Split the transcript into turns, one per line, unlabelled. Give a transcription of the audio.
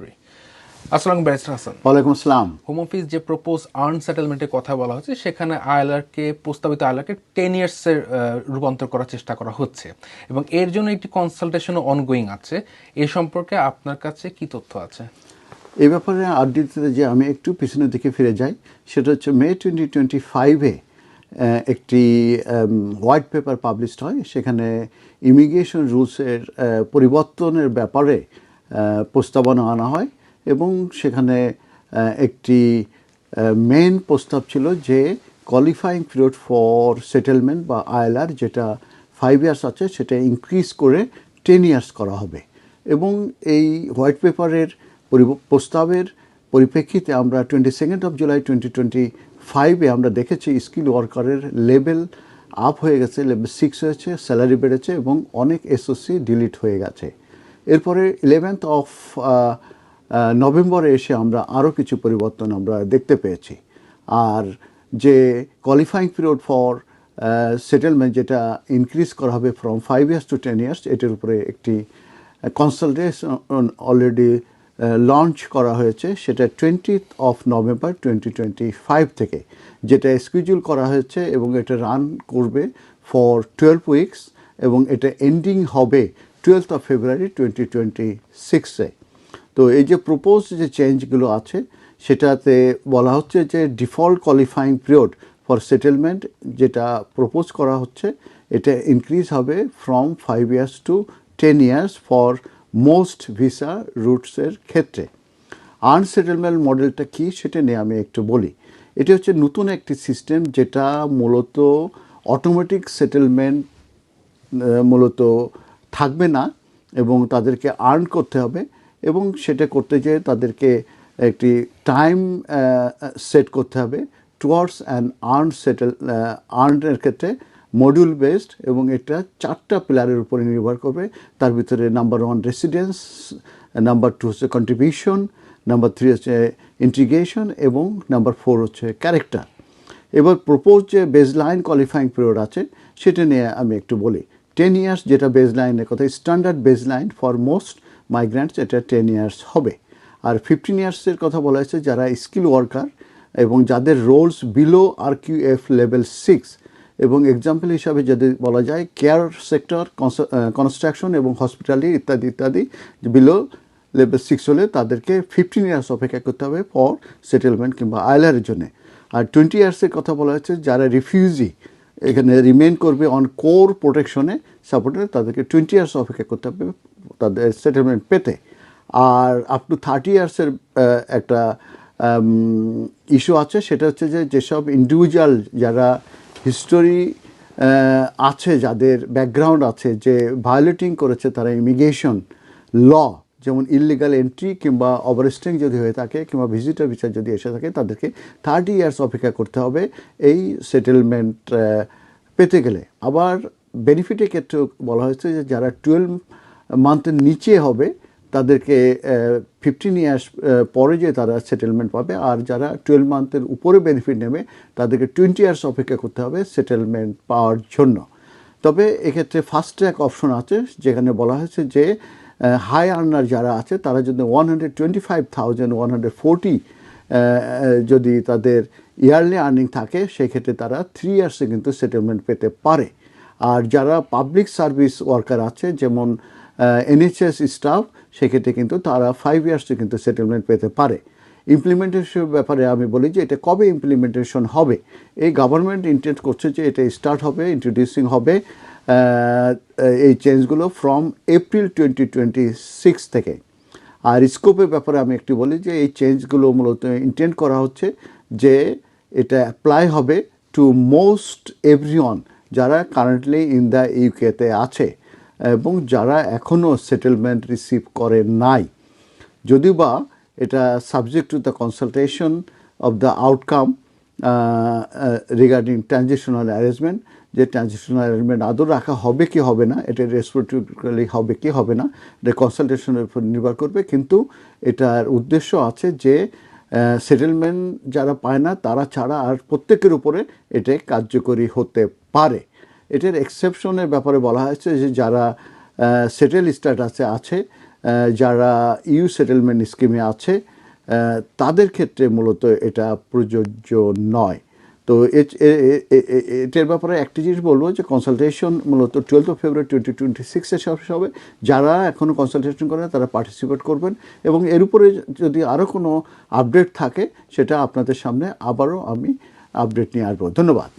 Three আসসালাম barrister Hasan.
ওয়ালাইকুম আসসালাম।
হোম অফিস যে প্রপোজ আর্ন সেটেলমেন্টের কথা বলা হচ্ছে সেখানে আইএলআরকে প্রস্তাবিত আইএলআরকে টেন ইয়ার্সের রূপান্তর করার চেষ্টা করা হচ্ছে। এবং এর জন্য একটি কনসালটেশনও অনগোয়িং আছে। এ সম্পর্কে আপনার কাছে কি তথ্য আছে?
এই ব্যাপারে আপডেট যে আমি একটু পিছনের দিকে ফিরে যাই সেটা হচ্ছে মে টোয়েন্টি টোয়েন্টি ফাইভে একটি হোয়াইট পেপার পাবলিশড হয়। সেখানে ইমিগ্রেশন রুলসের পরিবর্তনের ব্যাপারে প্রস্তাবনা আনা হয় এবং সেখানে একটি মেন প্রস্তাব ছিল যে কোয়ালিফাইং পিরিয়ড ফর সেটেলমেন্ট বা আইএলআর যেটা ফাইভ ইয়ার্স আছে সেটা ইনক্রিজ করে টেন ইয়ার্স করা হবে। এবং এই হোয়াইট পেপারের প্রস্তাবের পরিপ্রেক্ষিতে আমরা twenty second of July twenty twenty ফাইভে আমরা দেখেছি স্কিল ওয়ার্কারের লেভেল আপ হয়ে গেছে লেভেল সিক্স হয়েছে স্যালারি বেড়েছে এবং অনেক এসওসি ডিলিট হয়ে গেছে। এরপরে ইলেভেন্থ অফ নভেম্বরে এসে আমরা আরও কিছু পরিবর্তন আমরা দেখতে পেয়েছি। আর যে কোয়ালিফাইং পিরিয়ড ফর সেটেলমেন্ট যেটা ইনক্রিজ করা হবে from five years to ten years এটার উপরে একটি কনসালটেশন অলরেডি লঞ্চ করা হয়েছে সেটা twentieth of November twenty twenty five থেকে, যেটা স্কিডিউল করা হয়েছে এবং এটা রান করবে ফর টুয়েলভ উইকস এবং এটা এন্ডিং হবে twelfth of February twenty twenty সিক্সে তো এই যে প্রপোজ যে চেঞ্জগুলো আছে, সেটাতে বলা হচ্ছে যে default qualifying period for settlement যেটা প্রপোজ করা হচ্ছে, এটা ইনক্রিজ হবে from five years to ten years for most visa রুটসের ক্ষেত্রে। আনসেটেলমেন্ট মডেলটা কি সেটা নিয়ে আমি একটু বলি। এটি হচ্ছে নতুন একটি সিস্টেম যেটা মূলত অটোমেটিক সেটেলমেন্ট মূলত থাকবে না এবং তাদেরকে আর্ন করতে হবে এবং সেটা করতে যেয়ে তাদেরকে একটি টাইম সেট করতে হবে টুয়ার্ডস অ্যান্ড আর্ন সেটেল আর্নের ক্ষেত্রে মডিউল বেসড এবং এটা চারটা পিলারের উপরে নির্ভর করবে। তার ভিতরে number one residence number two হচ্ছে কন্ট্রিবিউশন নাম্বার থ্রি হচ্ছে ইন্টিগ্রেশন এবং নাম্বার ফোর হচ্ছে ক্যারেক্টার এবার প্রপোজ যে বেজলাইন কোয়ালিফাইং পিরিয়ড আছে, সেটা নিয়ে আমি একটু বলি। টেন ইয়ার্স যেটা বেজলাইনের কথা standard baseline for most migrants এটা টেন ইয়ার্স হবে। আর ফিফটিন ইয়ার্সের কথা বলা হয়েছে যারা স্কিল ওয়ার্কার এবং যাদের roles below R Q F level six এবং এক্সাম্পল হিসাবে যদি বলা যায় কেয়ার সেক্টর কনস্ট্রাকশন এবং হসপিটালি ইত্যাদি ইত্যাদি বিলো লেভেল সিক্স হলে তাদেরকে ফিফটিন ইয়ার্স অপেক্ষা করতে হবে ফর সেটেলমেন্ট কিংবা আইলারের জন্য। আর টোয়েন্টি ইয়ার্সের কথা বলা হচ্ছে যারা রিফিউজি এখানে রিমেন করবে অন কোর প্রোটেকশনে সাপোর্টে তাদেরকে টোয়েন্টি ইয়ার্স অপেক্ষা করতে হবে তাদের সেটেলমেন্ট পেতে। আর আপ টু থার্টি ইয়ার্সের একটা ইস্যু আছে, সেটা হচ্ছে যে, যেসব ইন্ডিভিজুয়াল যারা হিস্টোরি আছে, যাদের ব্যাকগ্রাউন্ড আছে, যে ভায়োলেটিং করেছে তারা ইমিগ্রেশন ল যেমন ইলিগাল এন্ট্রি কিংবা ওভারস্টেইং যদি হয়ে থাকে কিংবা ভিজিটার বিচার যদি এসে থাকে, তাদেরকে থার্টি ইয়ার্স অপেক্ষা করতে হবে এই সেটেলমেন্ট পেতে গেলে। আবার বেনিফিটের ক্ষেত্রেও বলা হয়েছে যে যারা টুয়েলভ মান্থের নিচে হবে, তাদেরকে ফিফটিন ইয়ার্স পরে যে তারা সেটেলমেন্ট পাবে, আর যারা টুয়েলভ মান্থের উপরে বেনিফিট নেবে, তাদেরকে টোয়েন্টি ইয়ার্স অপেক্ষা করতে হবে সেটেলমেন্ট পাওয়ার জন্য। তবে এক্ষেত্রে ফাস্ট ট্র্যাক অপশন আছে, যেখানে বলা হয়েছে যে হাই আর্নার যারা আছে, তারা যদি one hundred twenty five thousand one hundred forty যদি তাদের ইয়ারলি আর্নিং থাকে, সেক্ষেত্রে তারা থ্রি ইয়ার্সে কিন্তু সেটেলমেন্ট পেতে পারে। আর যারা পাবলিক সার্ভিস ওয়ার্কার আছে, যেমন এনএইচএস স্টাফ সেক্ষেত্রে কিন্তু তারা ফাইভ ইয়ার্সে কিন্তু সেটেলমেন্ট পেতে পারে। ইমপ্লিমেন্টেশন ব্যাপারে আমি বলি যে, এটা কবে ইমপ্লিমেন্টেশন হবে? এই গভর্নমেন্ট ইন্টেন্ট করছে যে, এটা স্টার্ট হবে ইন্ট্রোডিউসিং হবে। এই চেঞ্জগুলো from April twenty twenty six থেকে। আর স্কোপের ব্যাপারে আমি একটু বলি যে, এই চেঞ্জগুলো মূলত ইন্টেন্ট করা হচ্ছে যে, এটা অ্যাপ্লাই হবে টু মোস্ট এভরিওয়ান যারা কারেন্টলি ইন দ্য ইউকেতে আছে এবং যারা এখনও সেটেলমেন্ট রিসিভ করে নাই। যদিও বা এটা subject to the consultation of the outcome regarding transactional arrangement যে ট্রানজিশনাল অ্যারেঞ্জমেন্ট আদৌ রাখা হবে কি হবে না, এটা রেসপেক্টিভলি হবে কি হবে না, এটা কনসালটেশনের উপর নির্ভর করবে। কিন্তু এটার উদ্দেশ্য আছে যে সেটেলমেন্ট যারা পায় না, তারা ছাড়া আর প্রত্যেকের উপরে এটা কার্যকরী হতে পারে। এটার এক্সেপশনের ব্যাপারে বলা হয়েছে যে, যারা সেটেল স্ট্যাটাসে আছে যারা ইউ সেটেলমেন্ট স্কিমে আছে তাদের ক্ষেত্রে মূলত এটা প্রযোজ্য নয়। তো এটার ব্যাপারে একটি জিনিস বলব যে কনসালটেশন মূলত twelfth of February twenty twenty সিক্সে শেষ হবে। যারা এখনও কনসালটেশন করেন তারা পার্টিসিপেট করবেন এবং এর উপরে যদি আরও কোনো আপডেট থাকে, সেটা আপনাদের সামনে আবারও আমি আপডেট নিয়ে আসব। ধন্যবাদ।